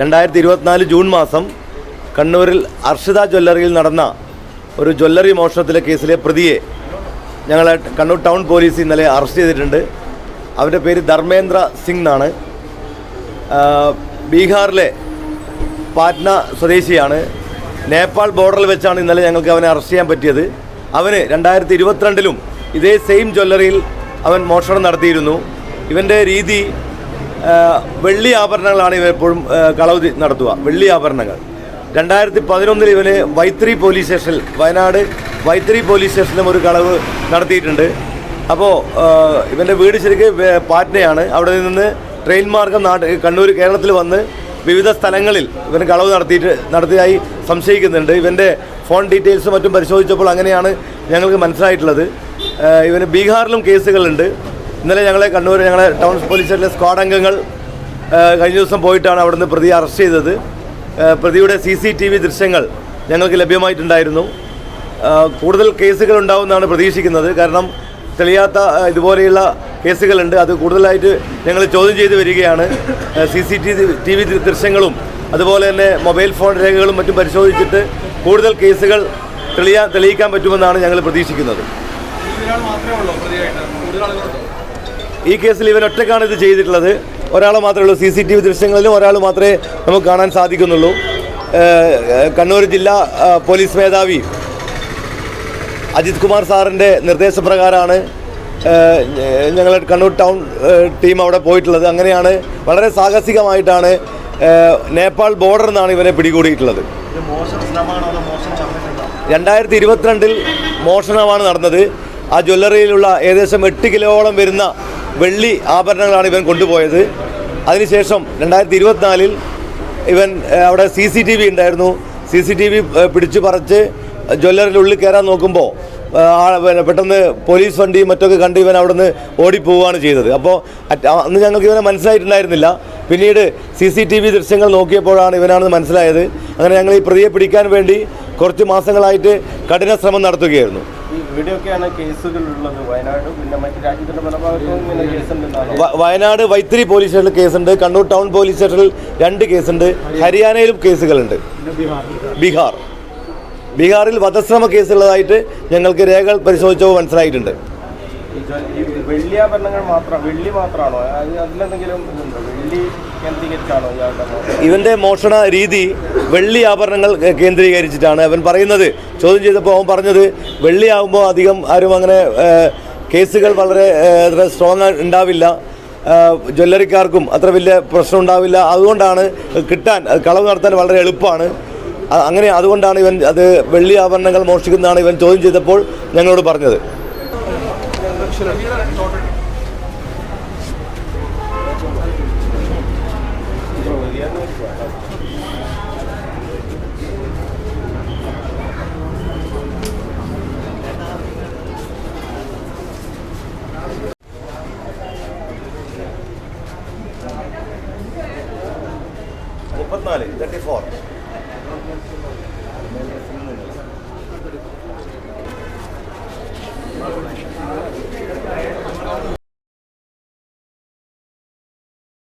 രണ്ടായിരത്തി ഇരുപത്തിനാല് ജൂൺ മാസം കണ്ണൂരിൽ അർഷിത ജ്വല്ലറിയിൽ നടന്ന ഒരു ജ്വല്ലറി മോഷണത്തിലെ കേസിലെ പ്രതിയെ ഞങ്ങൾ കണ്ണൂർ ടൗൺ പോലീസ് ഇന്നലെ അറസ്റ്റ് ചെയ്തിട്ടുണ്ട്. അവരുടെ പേര് ധർമ്മേന്ദ്ര സിംഗ് എന്നാണ്. ബീഹാറിലെ പാറ്റ്ന സ്വദേശിയാണ്. നേപ്പാൾ ബോർഡറിൽ വെച്ചാണ് ഇന്നലെ ഞങ്ങൾക്ക് അവനെ അറസ്റ്റ് ചെയ്യാൻ പറ്റിയത്. അവന് രണ്ടായിരത്തി ഇരുപത്തിരണ്ടിലും ഇതേ സെയിം ജ്വല്ലറിയിൽ അവൻ മോഷണം നടത്തിയിരുന്നു. ഇവന്റെ രീതി വെള്ളി ആഭരണങ്ങളാണ് ഇവ എപ്പോഴും കളവ് നടത്തുക. വെള്ളി ആഭരണങ്ങൾ. രണ്ടായിരത്തി പതിനൊന്നിൽ ഇവന് വൈത്രി പോലീസ് സ്റ്റേഷനിൽ വയനാട് വൈത്രി പോലീസ് സ്റ്റേഷനിലും ഒരു കളവ് നടത്തിയിട്ടുണ്ട്. അപ്പോൾ ഇവന്റെ വീട് ശരിക്ക് പാറ്റ്നയാണ്. അവിടെ നിന്ന് ട്രെയിൻ മാർഗം നാട്ട് കണ്ണൂർ കേരളത്തിൽ വന്ന് വിവിധ സ്ഥലങ്ങളിൽ ഇവന് കളവ് നടത്തിയിട്ട് നടത്തിയതായി സംശയിക്കുന്നുണ്ട്. ഇവന്റെ ഫോൺ ഡീറ്റെയിൽസും മറ്റും പരിശോധിച്ചപ്പോൾ അങ്ങനെയാണ് ഞങ്ങൾക്ക് മനസ്സിലായിട്ടുള്ളത്. ഇവന് ബീഹാറിലും കേസുകളുണ്ട്. ഇന്നലെ ഞങ്ങളെ കണ്ണൂർ ഞങ്ങളെ ടൗൺ പോലീസ് സ്റ്റേഷനിലെ സ്ക്വാഡ് അംഗങ്ങൾ കഴിഞ്ഞ ദിവസം പോയിട്ടാണ് അവിടുന്ന് പ്രതിയെ അറസ്റ്റ് ചെയ്തത്. പ്രതിയുടെ സി സി ടി വി ദൃശ്യങ്ങൾ ഞങ്ങൾക്ക് ലഭ്യമായിട്ടുണ്ടായിരുന്നു. കൂടുതൽ കേസുകൾ ഉണ്ടാവുമെന്നാണ് പ്രതീക്ഷിക്കുന്നത്. കാരണം തെളിയാത്ത ഇതുപോലെയുള്ള കേസുകളുണ്ട്. അത് കൂടുതലായിട്ട് ഞങ്ങൾ ചോദ്യം ചെയ്ത് വരികയാണ്. C C T T V ദൃശ്യങ്ങളും അതുപോലെ തന്നെ മൊബൈൽ ഫോൺ രേഖകളും മറ്റും പരിശോധിച്ചിട്ട് കൂടുതൽ കേസുകൾ തെളിയാ തെളിയിക്കാൻ പറ്റുമെന്നാണ് ഞങ്ങൾ പ്രതീക്ഷിക്കുന്നത്. ഈ കേസിൽ ഇവൻ ഒറ്റക്കാണ് ഇത് ചെയ്തിട്ടുള്ളത്. ഒരാൾ മാത്രമേ ഉള്ളൂ. സി സി ടി വി ദൃശ്യങ്ങളിലും ഒരാൾ മാത്രമേ നമുക്ക് കാണാൻ സാധിക്കുന്നുള്ളൂ. കണ്ണൂർ ജില്ലാ പോലീസ് മേധാവി അജിത് കുമാർ സാറിന്റെ നിർദ്ദേശപ്രകാരമാണ് ഞങ്ങൾ കണ്ണൂർ ടൗൺ ടീം അവിടെ പോയിട്ടുള്ളത്. അങ്ങനെയാണ് വളരെ സാഹസികമായിട്ടാണ് നേപ്പാൾ ബോർഡർ നിന്നാണ് ഇവരെ പിടികൂടിയിട്ടുള്ളത്. രണ്ടായിരത്തി ഇരുപത്തിരണ്ടിൽ മോഷണമാണ് നടന്നത്. ആ ജ്വല്ലറിയിലുള്ള ഏകദേശം എട്ട് കിലോളം വരുന്ന വെള്ളി ആഭരണങ്ങളാണ് ഇവൻ കൊണ്ടുപോയത്. അതിനുശേഷം രണ്ടായിരത്തി ഇരുപത്തിനാലിൽ ഇവൻ അവിടെ സി സി ടി വി ഉണ്ടായിരുന്നു. സി സി ടി വി പിടിച്ചു പറിച്ച് ജ്വല്ലറിന്റെ ഉള്ളിൽ കയറാൻ നോക്കുമ്പോൾ പെട്ടെന്ന് പോലീസ് വണ്ടിയും മറ്റൊക്കെ കണ്ട് ഇവൻ അവിടെ നിന്ന് ഓടിപ്പോവുകയാണ് ചെയ്തത്. അപ്പോൾ അന്ന് ഞങ്ങൾക്ക് ഇവനെ മനസ്സിലായിട്ടുണ്ടായിരുന്നില്ല. പിന്നീട് സി സി ടി വി ദൃശ്യങ്ങൾ നോക്കിയപ്പോഴാണ് ഇവനാണെന്ന് മനസ്സിലായത്. അങ്ങനെ ഞങ്ങൾ ഈ പ്രതിയെ പിടിക്കാൻ വേണ്ടി കുറച്ച് മാസങ്ങളായിട്ട് കഠിന ശ്രമം നടത്തുകയായിരുന്നു. ഇവിടെയൊക്കെയാണ് കേസുകളുള്ളത്. വയനാട് പിന്നെ മറ്റു രാജ്യത്തിന്റെ പല ഭാഗത്തും വയനാട് വൈത്തിരി പോലീസ് സ്റ്റേഷനിൽ കേസുണ്ട്. കണ്ണൂർ ടൗൺ പോലീസ് സ്റ്റേഷനിൽ രണ്ട് കേസുണ്ട്. ഹരിയാനയിലും കേസുകളുണ്ട്. ബീഹാർ. ബീഹാറിൽ വധശ്രമ കേസുള്ളതായിട്ട് ഞങ്ങൾക്ക് രേഖകൾ പരിശോധിച്ചപ്പോൾ മനസ്സിലായിട്ടുണ്ട്. വെള്ളിയാഭരണങ്ങൾ മാത്രം വെള്ളി മാത്രമാണോ? അത് അതിലെന്തെങ്കിലും വെള്ളി കേന്ദ്രീകരിച്ചാണോ ഇവന്റെ മോഷണ രീതി വെള്ളി ആഭരണങ്ങൾ കേന്ദ്രീകരിച്ചിട്ടാണ് അവൻ പറയുന്നത്. ചോദ്യം ചെയ്തപ്പോൾ അവൻ പറഞ്ഞത് വെള്ളിയാകുമ്പോൾ അധികം ആരും അങ്ങനെ കേസുകൾ വളരെ സ്ട്രോങ് ഉണ്ടാവില്ല. ജ്വല്ലറിക്കാർക്കും അത്ര വലിയ പ്രശ്നം ഉണ്ടാവില്ല. അതുകൊണ്ടാണ് കിട്ടാൻ കളവ് നടത്താൻ വളരെ എളുപ്പമാണ്. അങ്ങനെ അതുകൊണ്ടാണ് ഇവൻ അത് വെള്ളി ആഭരണങ്ങൾ മോഷ്ടിക്കുന്നതാണ് ഇവൻ ചോദ്യം ചെയ്തപ്പോൾ ഞങ്ങളോട് പറഞ്ഞത്. Sure. മുപ്പത്തിനാല് തേർട്ടി ഫോർ